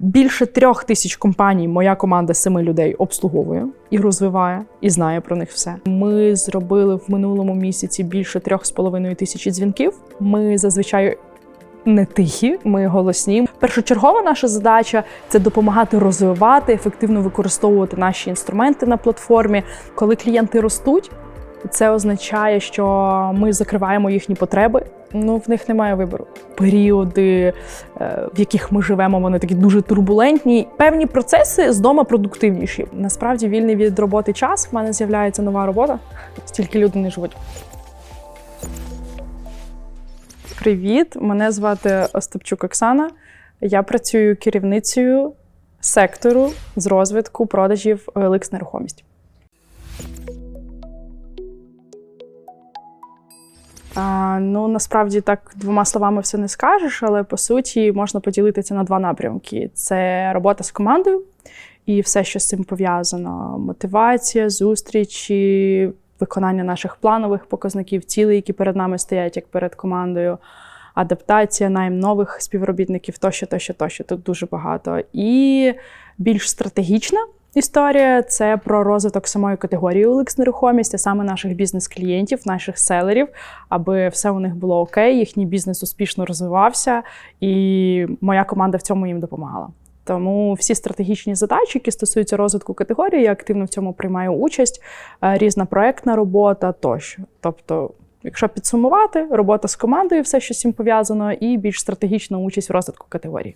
Більше трьох тисяч компаній моя команда семи людей обслуговує і розвиває, і знає про них все. Ми зробили в минулому місяці більше трьох з половиною тисячі дзвінків. Ми зазвичай не тихі, ми голосні. Першочергова наша задача це допомагати розвивати, ефективно використовувати наші інструменти на платформі. Коли клієнти ростуть, це означає, що ми закриваємо їхні потреби. Ну, в них немає вибору. Періоди, е, в яких ми живемо, вони такі дуже турбулентні. Певні процеси з дома продуктивніші. Насправді, вільний від роботи час. В мене з'являється нова робота. Стільки люди не живуть. Привіт, мене звати Остапчук Оксана. Я працюю керівницею сектору з розвитку продажів OLX нерухомість. А, ну насправді так двома словами все не скажеш, але по суті можна поділити це на два напрямки: це робота з командою і все, що з цим пов'язано: мотивація, зустрічі, виконання наших планових показників, цілей, які перед нами стоять, як перед командою. Адаптація, найм нових співробітників, тощо, тощо, тощо. Тут дуже багато. І більш стратегічна історія це про розвиток самої категорії OLX нерухомість, а саме наших бізнес-клієнтів, наших селерів, аби все у них було окей, їхній бізнес успішно розвивався, і моя команда в цьому їм допомагала. Тому всі стратегічні задачі, які стосуються розвитку категорії, я активно в цьому приймаю участь, е, різна проектна робота тощо. Тобто, якщо підсумувати, робота з командою, все, що з цим пов'язано, і більш стратегічна участь в розвитку категорії.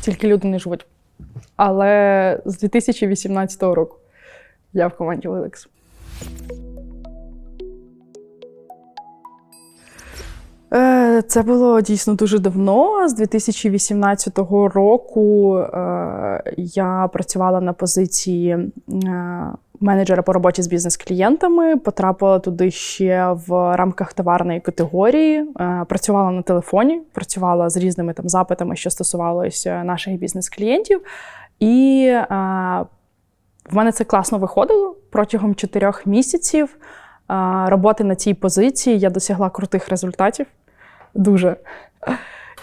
Стільки людей не живуть. Але з 2018 року я в команді OLX. Е, Це було дійсно дуже давно. З 2018 року е, я працювала на позиції е, менеджера по роботі з бізнес-клієнтами. Потрапила туди ще в рамках товарної категорії. Е, Працювала на телефоні, працювала з різними там запитами, що стосувалося наших бізнес-клієнтів. І е, в мене це класно виходило протягом чотирьох місяців. е, Роботи на цій позиції я досягла крутих результатів. Дуже.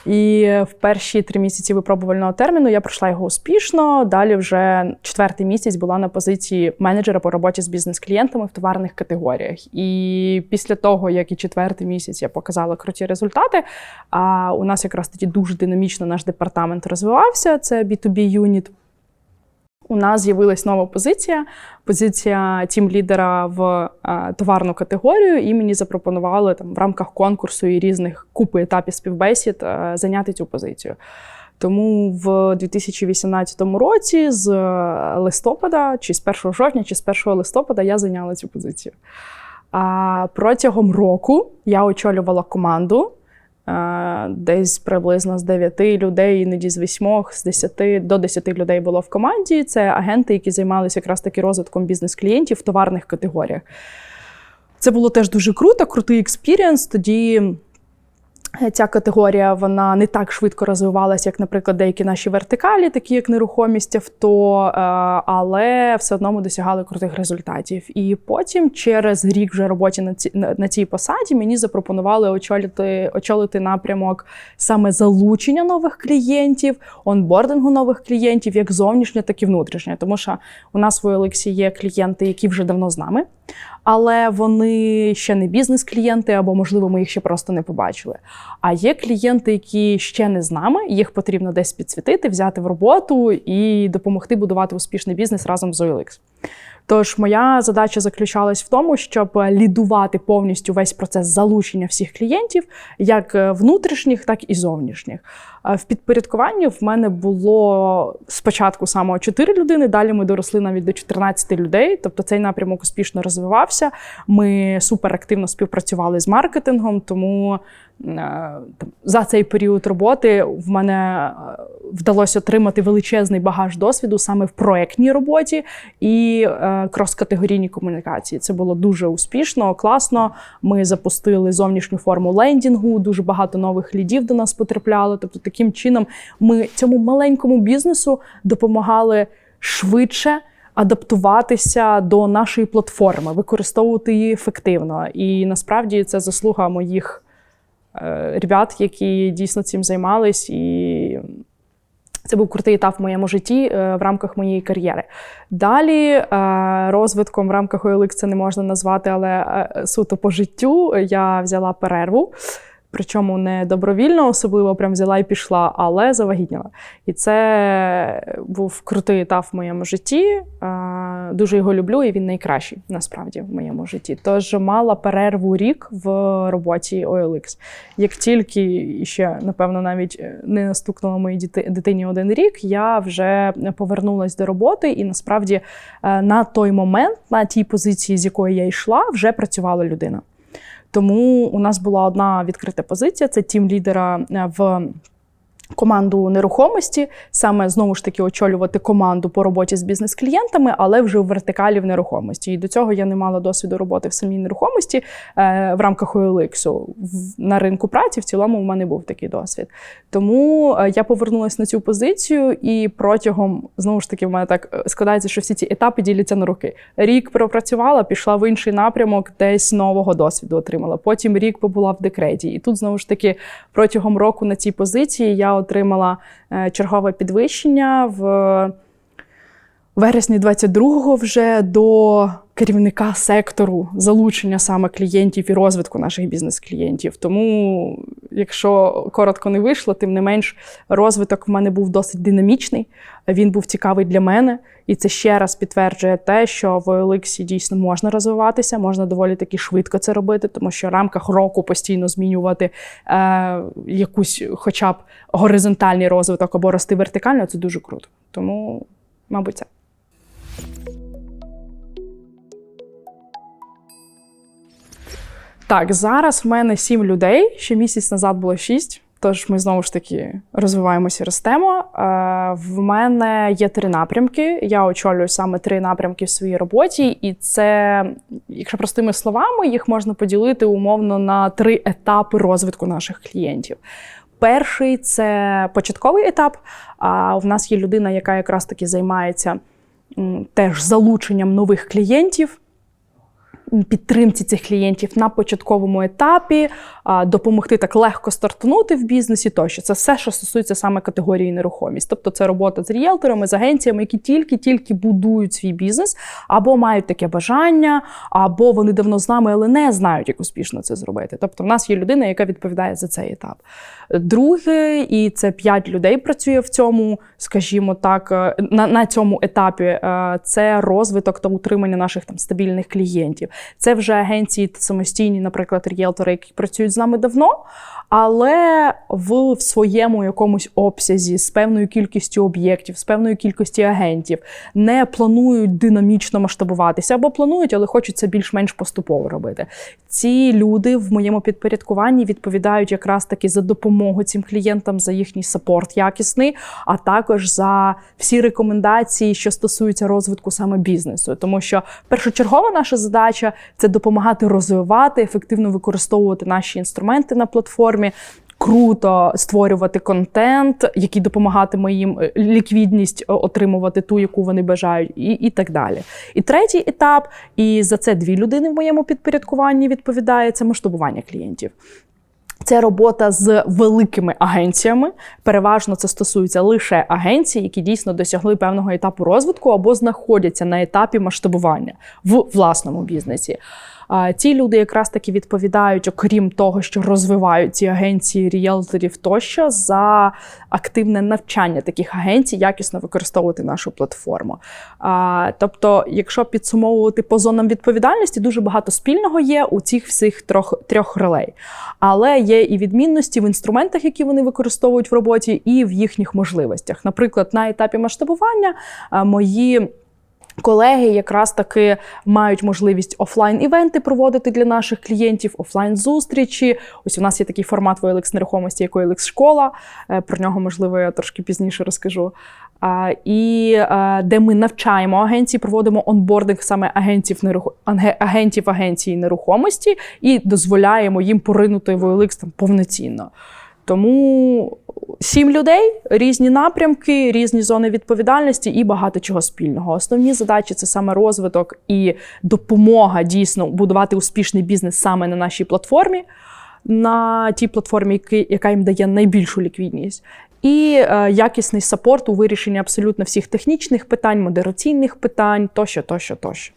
І в перші три місяці випробувального терміну я пройшла його успішно. Далі вже четвертий місяць була на позиції менеджера по роботі з бізнес-клієнтами в товарних категоріях. І після того, як і четвертий місяць я показала круті результати, а у нас якраз тоді дуже динамічно наш департамент розвивався. Це B2B юніт. У нас з'явилась нова позиція, позиція тім-лідера в е, товарну категорію, і мені запропонували там в рамках конкурсу і різних купи етапів співбесід е, зайняти цю позицію. Тому в 2018 році, з листопада, чи з 1 жовтня, чи з 1 листопада я зайняла цю позицію. А протягом року я очолювала команду. Десь приблизно з 9 людей, іноді з 8, з 10 до 10 людей було в команді. Це агенти, які займалися якраз таки розвитком бізнес-клієнтів в товарних категоріях. Це було теж дуже круто, крутий експірієнс. Тоді ця категорія вона не так швидко розвивалася, як, наприклад, деякі наші вертикалі, такі як нерухомість авто, е, але все одно ми досягали крутих результатів. І потім, через рік вже роботі на ці на, цій посаді, мені запропонували очолити, очолити напрямок саме залучення нових клієнтів, онбордингу нових клієнтів, як зовнішнє, так і внутрішнє. Тому що у нас в Олексі є клієнти, які вже давно з нами. Але вони ще не бізнес-клієнти, або, можливо, ми їх ще просто не побачили. А є клієнти, які ще не з нами, їх потрібно десь підсвітити, взяти в роботу і допомогти будувати успішний бізнес разом з OLX. Тож моя задача заключалась в тому, щоб лідувати повністю весь процес залучення всіх клієнтів, як внутрішніх, так і зовнішніх. В підпорядкуванні в мене було спочатку саме 4 людини, далі ми доросли навіть до 14 людей. Тобто цей напрямок успішно розвивався. Ми суперактивно співпрацювали з маркетингом, тому е, за цей період роботи в мене е, вдалося отримати величезний багаж досвіду саме в проектній роботі і е, крос-категорійній комунікації. Це було дуже успішно, класно. Ми запустили зовнішню форму лендінгу, дуже багато нових лідів до нас потрапляли. Тобто, таким чином ми цьому маленькому бізнесу допомагали швидше. Адаптуватися до нашої платформи, використовувати її ефективно. І насправді це заслуга моїх е, ребят, які дійсно цим займались, і це був крутий етап в моєму житті е, в рамках моєї кар'єри. Далі е, розвитком в рамках OLX це не можна назвати, але е, суто по життю я взяла перерву. Причому не добровільно, особливо прям взяла і пішла, але завагітніла. І це був крутий етап в моєму житті. Е, Дуже його люблю, і він найкращий насправді в моєму житті. Тож мала перерву рік в роботі OLX. Як тільки ще, напевно, навіть не настукнула моїй дитині один рік, я вже повернулася до роботи, і насправді е, на той момент, на тій позиції, з якої я йшла, вже працювала людина. Тому у нас була одна відкрита позиція: це тім лідера е, в команду нерухомості, саме знову ж таки очолювати команду по роботі з бізнес-клієнтами, але вже у вертикалі в нерухомості. І до цього я не мала досвіду роботи в самій нерухомості е, в рамках OLX. На ринку праці в цілому в мене був такий досвід. Тому е, я повернулася на цю позицію, і протягом знову ж таки в мене так е, складається, що всі ці етапи діляться на роки. Рік пропрацювала, пішла в інший напрямок, десь нового досвіду отримала. Потім рік побула в декреті. І тут знову ж таки протягом року на цій позиції я отримала е, чергове підвищення в вересні 22-го вже до керівника сектору залучення саме клієнтів і розвитку наших бізнес-клієнтів. Тому, якщо коротко не вийшло, тим не менш розвиток в мене був досить динамічний. Він був цікавий для мене, і це ще раз підтверджує те, що в OLX дійсно можна розвиватися, можна доволі таки швидко це робити, тому що в рамках року постійно змінювати е, якусь, хоча б горизонтальний розвиток або рости вертикально, це дуже круто. Тому, мабуть, це. Так, зараз в мене сім людей. Ще місяць назад було шість. Тож ми знову ж таки розвиваємося і ростемо. Е, В мене є три напрямки. Я очолюю саме три напрямки в своїй роботі, і це, якщо простими словами, їх можна поділити умовно на три етапи розвитку наших клієнтів. Перший це початковий етап. А в нас є людина, яка якраз таки займається теж залученням нових клієнтів підтримці цих клієнтів на початковому етапі, допомогти так легко стартанути в бізнесі. Тощо це все, що стосується саме категорії нерухомість. Тобто це робота з ріелторами, з агенціями, які тільки-тільки будують свій бізнес, або мають таке бажання, або вони давно з нами, але не знають, як успішно це зробити. Тобто, в нас є людина, яка відповідає за цей етап. Друге, і це п'ять людей працює в цьому, скажімо так, е, на, на цьому етапі. е, Це розвиток та утримання наших там стабільних клієнтів. Це вже агенції самостійні, наприклад, ріелтори, які працюють з нами давно, але в, в своєму якомусь обсязі з певною кількістю об'єктів, з певною кількістю агентів, не планують динамічно масштабуватися або планують, але хочуть це більш-менш поступово робити. Ці люди в моєму підпорядкуванні відповідають якраз таки за допомогу цим клієнтам, за їхній сапорт якісний, а також за всі рекомендації, що стосуються розвитку саме бізнесу. Тому що першочергова наша задача це допомагати розвивати, ефективно використовувати наші інструменти на платформі. Круто створювати контент, який допомагатиме їм е, ліквідність е, отримувати ту, яку вони бажають, і, і так далі. І третій етап, і за це дві людини в моєму підпорядкуванні відповідає це масштабування клієнтів. Це робота з великими агенціями. Переважно це стосується лише агенцій, які дійсно досягли певного етапу розвитку або знаходяться на етапі масштабування в власному бізнесі. Ці люди якраз таки відповідають, окрім того, що розвивають ці агенції ріелторів тощо за активне навчання таких агенцій, якісно використовувати нашу платформу. Тобто, якщо підсумовувати по зонам відповідальності, дуже багато спільного є у цих всіх трьох, трьох ролей. Але є і відмінності в інструментах, які вони використовують в роботі, і в їхніх можливостях. Наприклад, на етапі масштабування мої. Колеги якраз таки мають можливість офлайн-івенти проводити для наших клієнтів, офлайн-зустрічі. Ось у нас є такий формат OLX нерухомості, як OLX школа. Е, Про нього, можливо, я трошки пізніше розкажу. І е, де ми навчаємо агенції, проводимо онбординг саме агентів нерухо... агентів агенції нерухомості і дозволяємо їм поринути в OLX там повноцінно. Тому сім людей, різні напрямки, різні зони відповідальності і багато чого спільного. Основні задачі це саме розвиток і допомога дійсно будувати успішний бізнес саме на нашій платформі. на тій платформі, яка їм дає найбільшу ліквідність. І е, якісний сапорт у вирішенні абсолютно всіх технічних питань, модераційних питань тощо, тощо, тощо.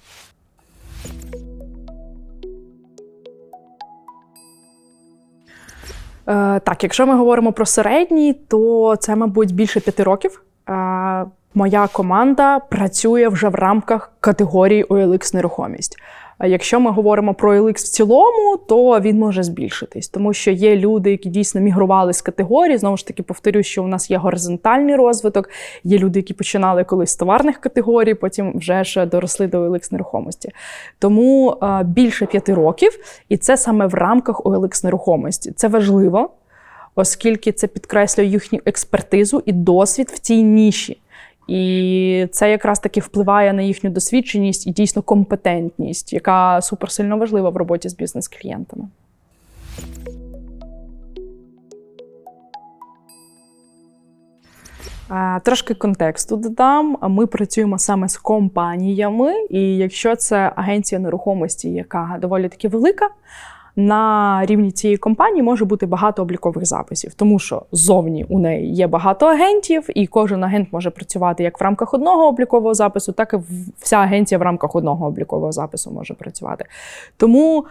Так, якщо ми говоримо про середній, то це, мабуть, більше п'яти років. Е, моя команда працює вже в рамках категорії OLX нерухомість. Якщо ми говоримо про OLX в цілому, то він може збільшитись, тому що є люди, які дійсно мігрували з категорії. Знову ж таки, повторюю, що у нас є горизонтальний розвиток. Є люди, які починали колись з товарних категорій, потім вже ж доросли до OLX нерухомості. Тому е, більше п'яти років, і це саме в рамках OLX нерухомості. Це важливо, оскільки це підкреслює їхню експертизу і досвід в цій ніші. І це якраз таки впливає на їхню досвідченість і дійсно компетентність, яка суперсильно важлива в роботі з бізнес-клієнтами. Трошки контексту додам. Ми працюємо саме з компаніями, і якщо це агенція нерухомості, яка доволі таки велика, на рівні цієї компанії може бути багато облікових записів, тому що ззовні у неї є багато агентів, і кожен агент може працювати як в рамках одного облікового запису, так і вся агенція в рамках одного облікового запису може працювати. Тому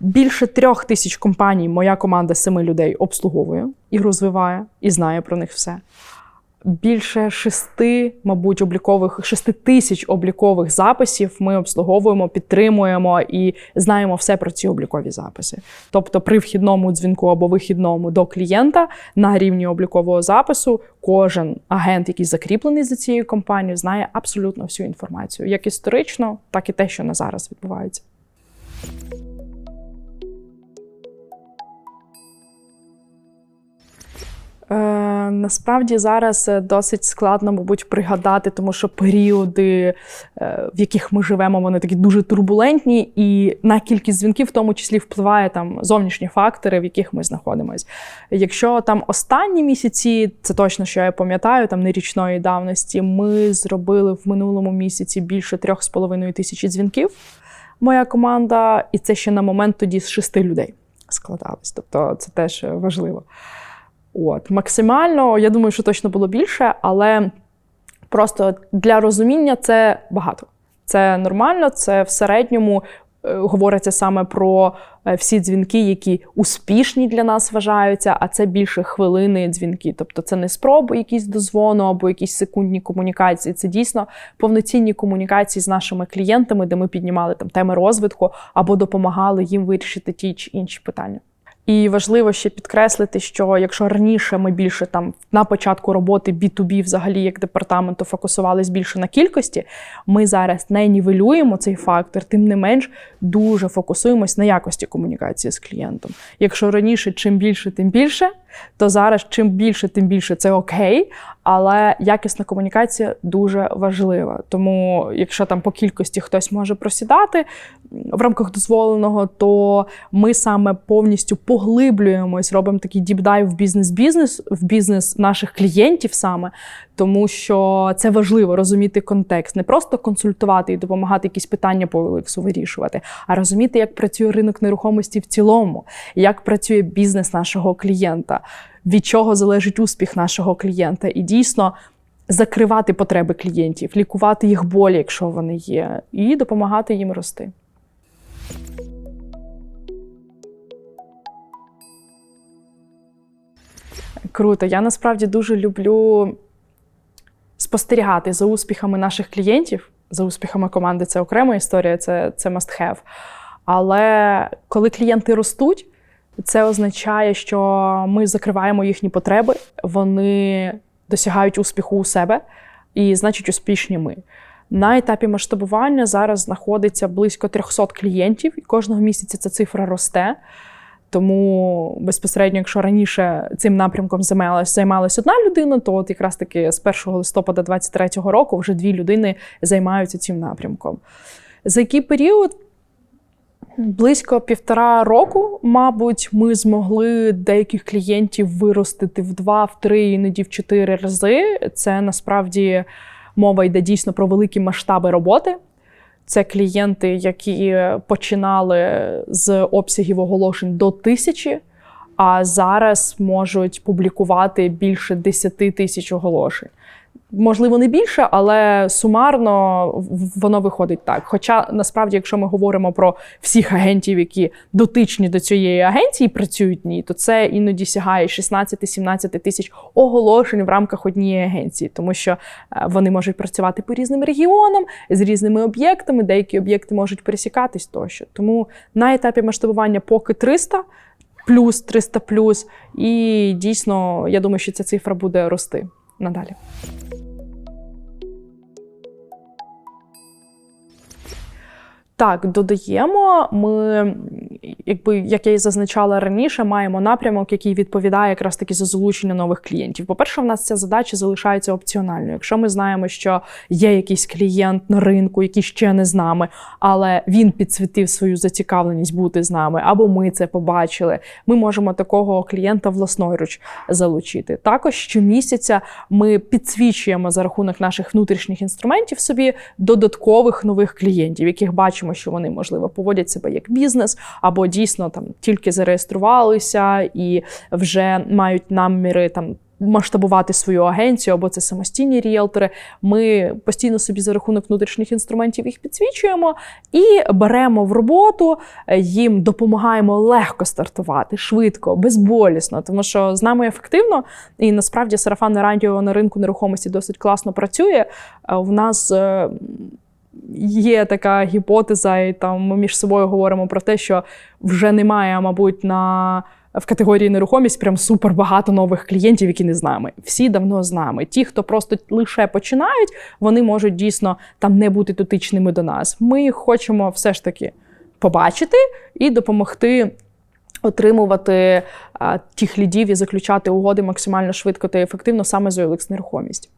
більше трьох тисяч компаній моя команда семи людей обслуговує і розвиває, і знає про них все більше шести, мабуть, облікових шести тисяч облікових записів ми обслуговуємо, підтримуємо і знаємо все про ці облікові записи. Тобто, при вхідному дзвінку або вихідному до клієнта на рівні облікового запису кожен агент, який закріплений за цією компанією, знає абсолютно всю інформацію, як історично, так і те, що на зараз відбувається. Е, насправді зараз е, досить складно, мабуть, пригадати, тому що періоди, е, в яких ми живемо, вони такі дуже турбулентні, і на кількість дзвінків, в тому числі, впливає там зовнішні фактори, в яких ми знаходимося. Якщо там останні місяці, це точно що я пам'ятаю, там не річної давності, ми зробили в минулому місяці більше трьох з половиною тисячі дзвінків. Моя команда, і це ще на момент тоді з шести людей складалось. Тобто це теж важливо. От Максимально, я думаю, що точно було більше, але просто для розуміння це багато. Це нормально, це в середньому е, говориться саме про е, всі дзвінки, які успішні для нас вважаються, а це більше хвилини дзвінки. Тобто це не спроби якісь дозвону або якісь секундні комунікації. Це дійсно повноцінні комунікації з нашими клієнтами, де ми піднімали там теми розвитку або допомагали їм вирішити ті чи інші питання. І важливо ще підкреслити, що якщо раніше ми більше там на початку роботи B2B взагалі як департаменту фокусувались більше на кількості, ми зараз не нівелюємо цей фактор, тим не менш дуже фокусуємось на якості комунікації з клієнтом. Якщо раніше чим більше, тим більше, то зараз чим більше, тим більше це окей. Але якісна комунікація дуже важлива. Тому, якщо там по кількості хтось може просідати в рамках дозволеного, то ми саме повністю поглиблюємось, робимо такий діпдайв в бізнес-бізнес, в бізнес наших клієнтів саме, тому що це важливо розуміти контекст, не просто консультувати і допомагати якісь питання по OLX вирішувати, а розуміти, як працює ринок нерухомості в цілому, як працює бізнес нашого клієнта від чого залежить успіх нашого клієнта, і дійсно закривати потреби клієнтів, лікувати їх болі, якщо вони є, і допомагати їм рости. Круто. Я насправді дуже люблю спостерігати за успіхами наших клієнтів, за успіхами команди це окрема історія, це це must have. Але коли клієнти ростуть, це означає, що ми закриваємо їхні потреби, вони досягають успіху у себе, і значить, успішні ми. На етапі масштабування зараз знаходиться близько 300 клієнтів, і кожного місяця ця цифра росте. Тому безпосередньо, якщо раніше цим напрямком займалася займалась одна людина, то от якраз таки з 1 листопада 2023 року вже дві людини займаються цим напрямком. За який період Близько півтора року, мабуть, ми змогли деяких клієнтів виростити в два, в три, іноді в чотири рази. Це насправді мова йде дійсно про великі масштаби роботи. Це клієнти, які починали з обсягів оголошень до тисячі. а зараз можуть публікувати більше 10 тисяч оголошень. Можливо, не більше, але сумарно воно виходить так. Хоча насправді, якщо ми говоримо про всіх агентів, які дотичні до цієї агенції працюють в ній, то це іноді сягає 16-17 тисяч оголошень в рамках однієї агенції, тому що е, вони можуть працювати по різним регіонам з різними об'єктами, деякі об'єкти можуть пересікатись тощо. Тому на етапі масштабування поки 300, плюс 300 плюс, і дійсно я думаю, що ця цифра буде рости надалі. Так, додаємо. Ми, якби як я і зазначала раніше, маємо напрямок, який відповідає якраз таки за залучення нових клієнтів. По-перше, в нас ця задача залишається опціональною. Якщо ми знаємо, що є якийсь клієнт на ринку, який ще не з нами, але він підсвітив свою зацікавленість бути з нами, або ми це побачили, ми можемо такого клієнта власноруч залучити. Також щомісяця ми підсвічуємо за рахунок наших внутрішніх інструментів собі додаткових нових клієнтів, яких бачимо, що вони можливо поводять себе як бізнес, або дійсно там тільки зареєструвалися і вже мають наміри там. Масштабувати свою агенцію або це самостійні ріелтори. Ми постійно собі за рахунок внутрішніх інструментів їх підсвічуємо і беремо в роботу, е, їм допомагаємо легко стартувати, швидко, безболісно, тому що з нами ефективно, і насправді сарафанне радіо на ринку нерухомості досить класно працює. Е, У нас е, є така гіпотеза, і там ми між собою говоримо про те, що вже немає, мабуть, на. В категорії нерухомість прям супер багато нових клієнтів, які не з нами. Всі давно з нами. Ті, хто просто лише починають, вони можуть дійсно там не бути дотичними до нас. Ми хочемо все ж таки побачити і допомогти отримувати а, тих лідів і заключати угоди максимально швидко та ефективно саме з OLX нерухомість.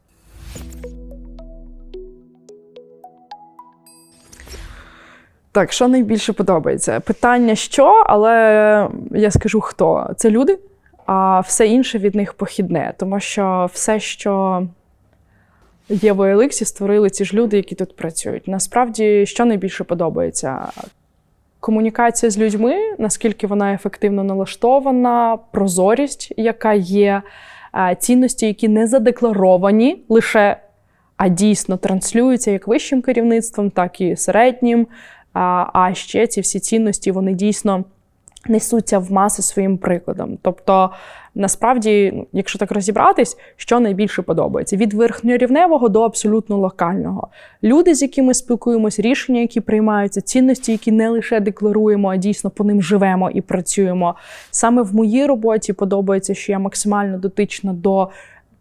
Так, що найбільше подобається? Питання що, але я скажу хто. Це люди, а все інше від них похідне. Тому що все, що є в OLX, створили ці ж люди, які тут працюють. Насправді, що найбільше подобається? Комунікація з людьми, наскільки вона ефективно налаштована, прозорість, яка є, цінності, які не задекларовані лише, а дійсно транслюються як вищим керівництвом, так і середнім. А, ще ці всі цінності вони дійсно несуться в маси своїм прикладом. Тобто, насправді, ну, якщо так розібратись, що найбільше подобається: від верхньорівневого до абсолютно локального. Люди, з якими спілкуємось, рішення, які приймаються, цінності, які не лише декларуємо, а дійсно по ним живемо і працюємо. Саме в моїй роботі подобається, що я максимально дотична до.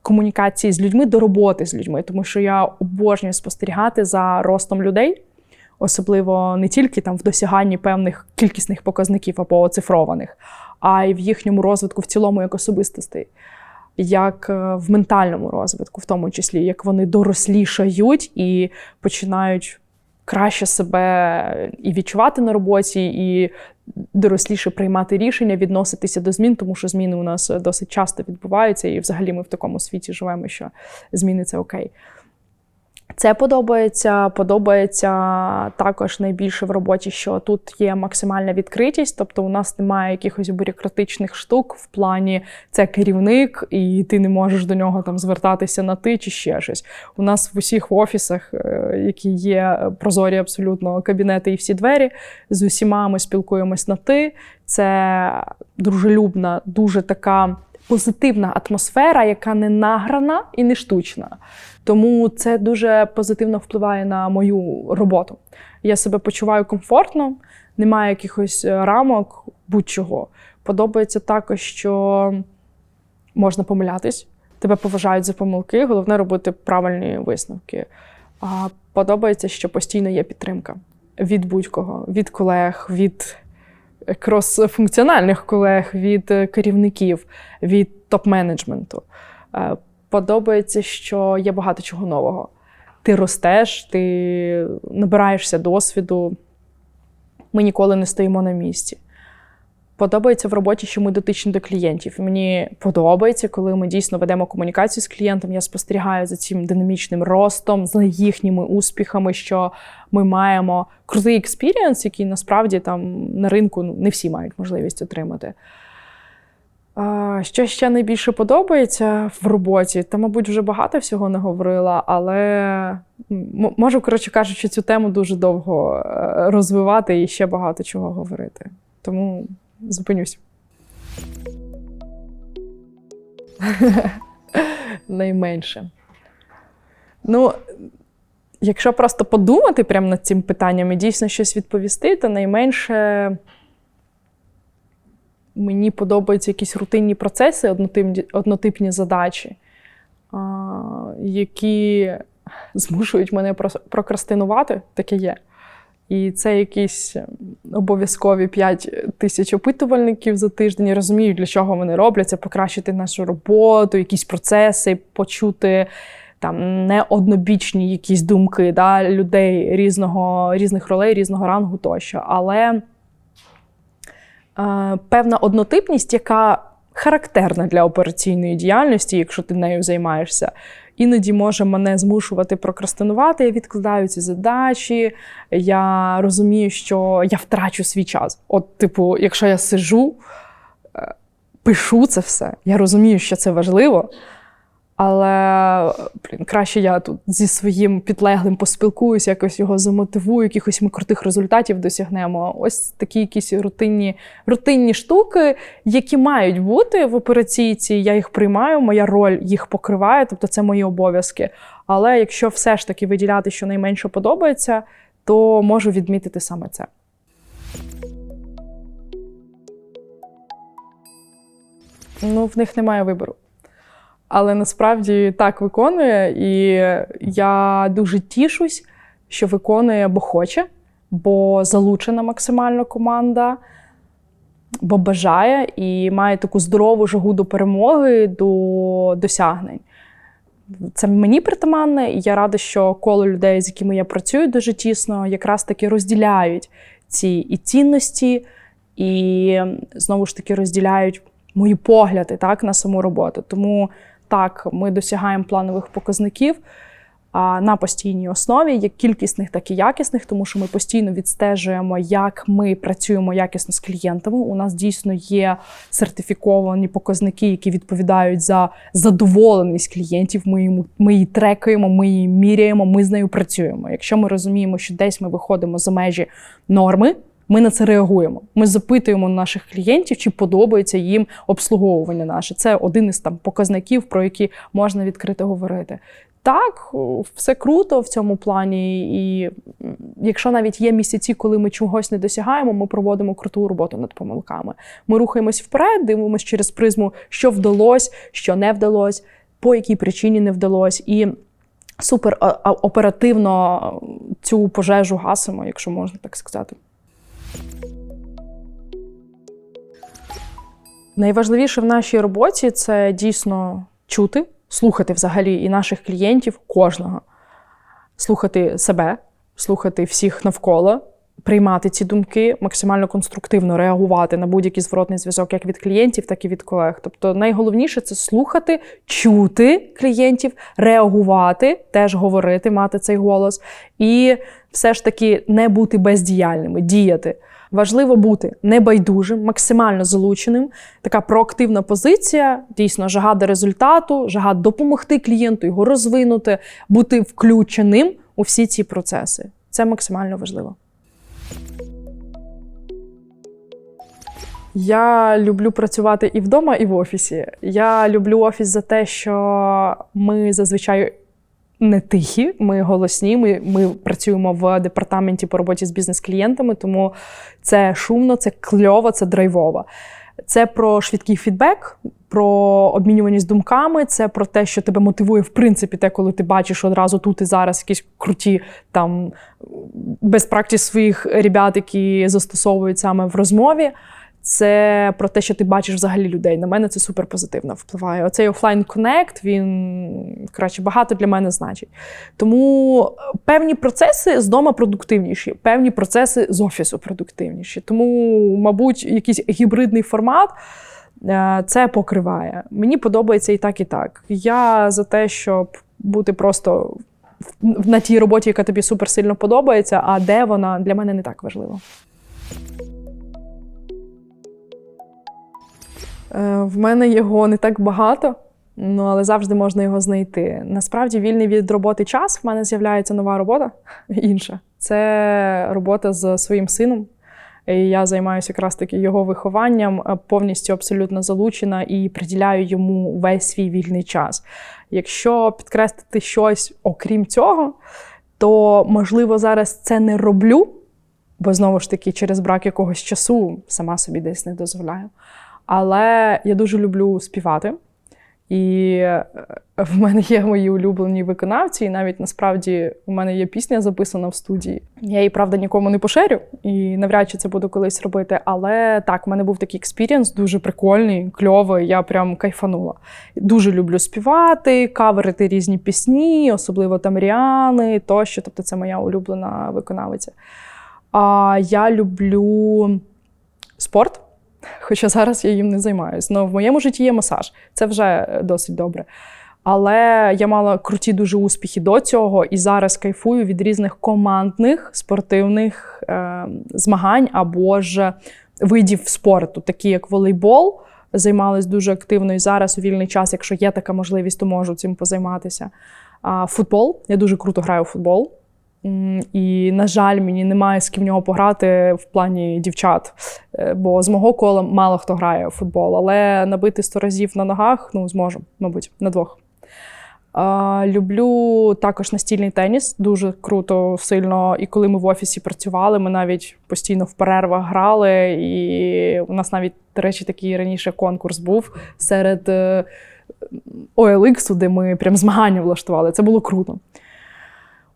Комунікації з людьми до роботи з людьми, тому що я обожнюю спостерігати за ростом людей, особливо не тільки там в досяганні певних кількісних показників або оцифрованих, а й в їхньому розвитку в цілому як особистостей, як е, в ментальному розвитку, в тому числі, як вони дорослішають і починають краще себе і відчувати на роботі, і доросліше приймати рішення, відноситися до змін, тому що зміни у нас досить часто відбуваються, і взагалі ми в такому світі живемо, що зміни це окей. Це подобається. Подобається також найбільше в роботі, що тут є максимальна відкритість, тобто у нас немає якихось бюрократичних штук в плані це керівник, і ти не можеш до нього там звертатися на ти чи ще щось. У нас в усіх офісах, е, які є прозорі абсолютно кабінети і всі двері, з усіма ми спілкуємось на ти. Це дружелюбна, дуже така позитивна атмосфера, яка не награна і не штучна. Тому це дуже позитивно впливає на мою роботу. Я себе почуваю комфортно, немає якихось е, рамок, будь-чого. Подобається також, що можна помилятись, тебе поважають за помилки, головне робити правильні висновки. А подобається, що постійно є підтримка від будь-кого, від колег, від крос-функціональних колег, від е, керівників, від топ-менеджменту. Е, Подобається, що є багато чого нового. Ти ростеш, ти набираєшся досвіду. Ми ніколи не стоїмо на місці. Подобається в роботі, що ми дотичні до клієнтів. Мені подобається, коли ми дійсно ведемо комунікацію з клієнтом. Я спостерігаю за цим динамічним ростом, за їхніми успіхами, що ми маємо крутий експірієнс, який насправді там на ринку ну, не всі мають можливість отримати. Що ще найбільше подобається в роботі? Та, мабуть, вже багато всього не говорила, але можу, коротше кажучи, цю тему дуже довго е, розвивати і ще багато чого говорити. Тому зупинюсь. Найменше. Ну, якщо просто подумати прямо над цим питанням і дійсно щось відповісти, то найменше мені подобаються якісь рутинні процеси, однотипні, задачі, які змушують мене прокрастинувати, таке є. І це якісь обов'язкові 5 тисяч опитувальників за тиждень. Я розумію, для чого вони роблять це покращити нашу роботу, якісь процеси, почути там неоднобічні якісь думки да, людей різного, різних ролей, різного рангу тощо. Але е, певна однотипність, яка характерна для операційної діяльності, якщо ти нею займаєшся, іноді може мене змушувати прокрастинувати. Я відкладаю ці задачі, я розумію, що я втрачу свій час. От, типу, якщо я сижу, е, пишу це все, я розумію, що це важливо. Але блін, краще я тут зі своїм підлеглим поспілкуюся, якось його замотивую, якихось ми крутих результатів досягнемо. Ось такі якісь рутинні, рутинні штуки, які мають бути в операційці. Я їх приймаю, моя роль їх покриває, тобто це мої обов'язки. Але якщо все ж таки виділяти, що найменше подобається, то можу відмітити саме це. Ну, в них немає вибору але насправді так виконує. І я дуже тішусь, що виконує, бо хоче, бо залучена максимально команда, бо бажає і має таку здорову жагу до перемоги, до досягнень. Це мені притаманне, і я рада, що коло людей, з якими я працюю дуже тісно, якраз таки розділяють ці і цінності, і знову ж таки розділяють мої погляди так, на саму роботу. Тому так, ми досягаємо планових показників на постійній основі, як кількісних, так і якісних, тому що ми постійно відстежуємо, як ми працюємо якісно з клієнтами. У нас дійсно є сертифіковані показники, які відповідають за задоволеність клієнтів. Ми їм ми її трекаємо, ми її міряємо, ми з нею працюємо. Якщо ми розуміємо, що десь ми виходимо за межі норми. Ми на це реагуємо. Ми запитуємо наших клієнтів, чи подобається їм обслуговування наше. Це один із там показників, про які можна відкрито говорити. Так, все круто в цьому плані, і якщо навіть є місяці, коли ми чогось не досягаємо, ми проводимо круту роботу над помилками. Ми рухаємось вперед, дивимося через призму, що вдалося, що не вдалося, по якій причині не вдалося. І супер оперативно цю пожежу гасимо, якщо можна так сказати. Найважливіше в нашій роботі це дійсно чути, слухати взагалі і наших клієнтів, кожного, слухати себе, слухати всіх навколо, приймати ці думки, максимально конструктивно реагувати на будь-який зворотний зв'язок, як від клієнтів, так і від колег. Тобто, найголовніше це слухати, чути клієнтів, реагувати, теж говорити, мати цей голос, і все ж таки не бути бездіяльними, діяти. Важливо бути небайдужим, максимально залученим. Така проактивна позиція, дійсно, жага до результату, жага допомогти клієнту, його розвинути, бути включеним у всі ці процеси. Це максимально важливо. Я люблю працювати і вдома, і в офісі. Я люблю офіс за те, що ми зазвичай не тихі, ми голосні. Ми ми працюємо в департаменті по роботі з бізнес-клієнтами, тому це шумно, це кльово, це драйвово. Це про швидкий фідбек, про обмінюваність думками, це про те, що тебе мотивує, в принципі, те, коли ти бачиш одразу тут і зараз якісь круті там без практик своїх ребят, які застосовують саме в розмові. Це про те, що ти бачиш взагалі людей. На мене це супер позитивно впливає. Оцей офлайн коннект, він коротше, багато для мене значить. Тому певні процеси з дому продуктивніші, певні процеси з офісу продуктивніші. Тому, мабуть, якийсь гібридний формат. Е, це покриває. Мені подобається і так, і так. Я за те, щоб бути просто на тій роботі, яка тобі супер сильно подобається, а де вона для мене не так важливо. В мене його не так багато, ну але завжди можна його знайти. Насправді, вільний від роботи час в мене з'являється нова робота інша. Це робота з своїм сином. І я займаюся якраз таки його вихованням, е, повністю абсолютно залучена і приділяю йому весь свій вільний час. Якщо підкреслити щось окрім цього, то можливо зараз це не роблю, бо знову ж таки через брак якогось часу сама собі десь не дозволяю. Але я дуже люблю співати. І е, в мене є мої улюблені виконавці, і навіть насправді у мене є пісня записана в студії. Я її, правда, нікому не поширю, і навряд чи це буду колись робити. Але так, в мене був такий експірієнс, дуже прикольний, кльовий. Я прям кайфанула. Дуже люблю співати, каверити різні пісні, особливо там Ріани тощо. Тобто, це моя улюблена виконавиця. А я люблю спорт. Хоча зараз я їм не займаюся. Ну, в моєму житті є масаж. Це вже е, досить добре. Але я мала круті дуже успіхи до цього і зараз кайфую від різних командних спортивних е, змагань або ж видів спорту, такі як волейбол. Займалась дуже активно і зараз у вільний час, якщо є така можливість, то можу цим позайматися. А футбол. Я дуже круто граю у футбол. І, на жаль, мені немає з ким в нього пограти в плані дівчат, Е, бо з мого кола мало хто грає у футбол, але набити 100 разів на ногах ну, зможу, мабуть, на двох. А, люблю також настільний теніс, дуже круто, сильно. І коли ми в офісі працювали, ми навіть постійно в перервах грали. І у нас навіть, до речі, такий раніше конкурс був серед е, OLX, де ми прям змагання влаштували. Це було круто.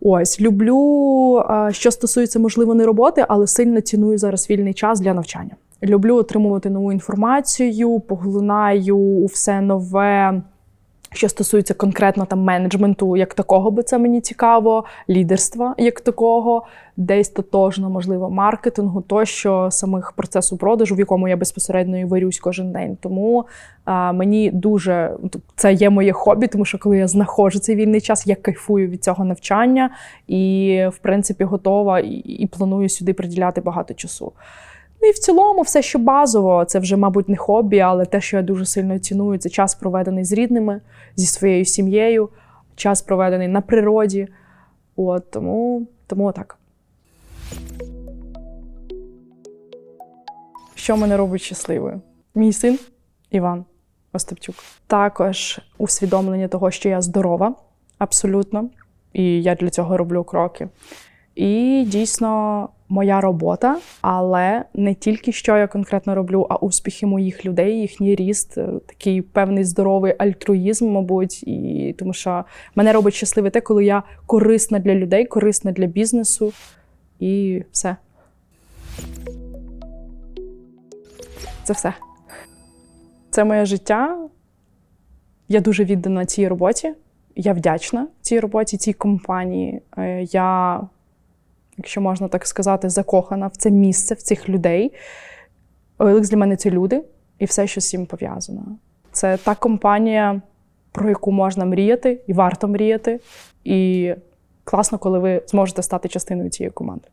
Ось люблю, що стосується, можливо, не роботи, але сильно ціную зараз вільний час для навчання. Люблю отримувати нову інформацію, поглинаю все нове, що стосується конкретно там менеджменту, як такого, бо це мені цікаво, лідерства як такого, десь тотожно, можливо, маркетингу, тощо самих процесу продажу, в якому я безпосередньо і варюсь кожен день. Тому а, мені дуже це є моє хобі, тому що коли я знаходжу цей вільний час, я кайфую від цього навчання і, в принципі, готова і, і планую сюди приділяти багато часу. Ну і в цілому, все, що базово, це вже, мабуть, не хобі, але те, що я дуже сильно ціную, це час проведений з рідними, зі своєю сім'єю, час проведений на природі. От тому, тому так. Що мене робить щасливою? Мій син Іван Остапчук. Також усвідомлення того, що я здорова, абсолютно, і я для цього роблю кроки. І дійсно моя робота, але не тільки що я конкретно роблю, а успіхи моїх людей, їхній ріст, е, такий певний здоровий альтруїзм, мабуть, і тому що мене робить щасливе те, коли я корисна для людей, корисна для бізнесу, і все. Це все. Це моє життя. Я дуже віддана цій роботі. Я вдячна цій роботі, цій компанії. Е, Я якщо можна так сказати, закохана в це місце, в цих людей. OLX для мене це люди і все, що з цим пов'язано. Це та компанія, про яку можна мріяти, і варто мріяти. І класно, коли ви зможете стати частиною цієї команди.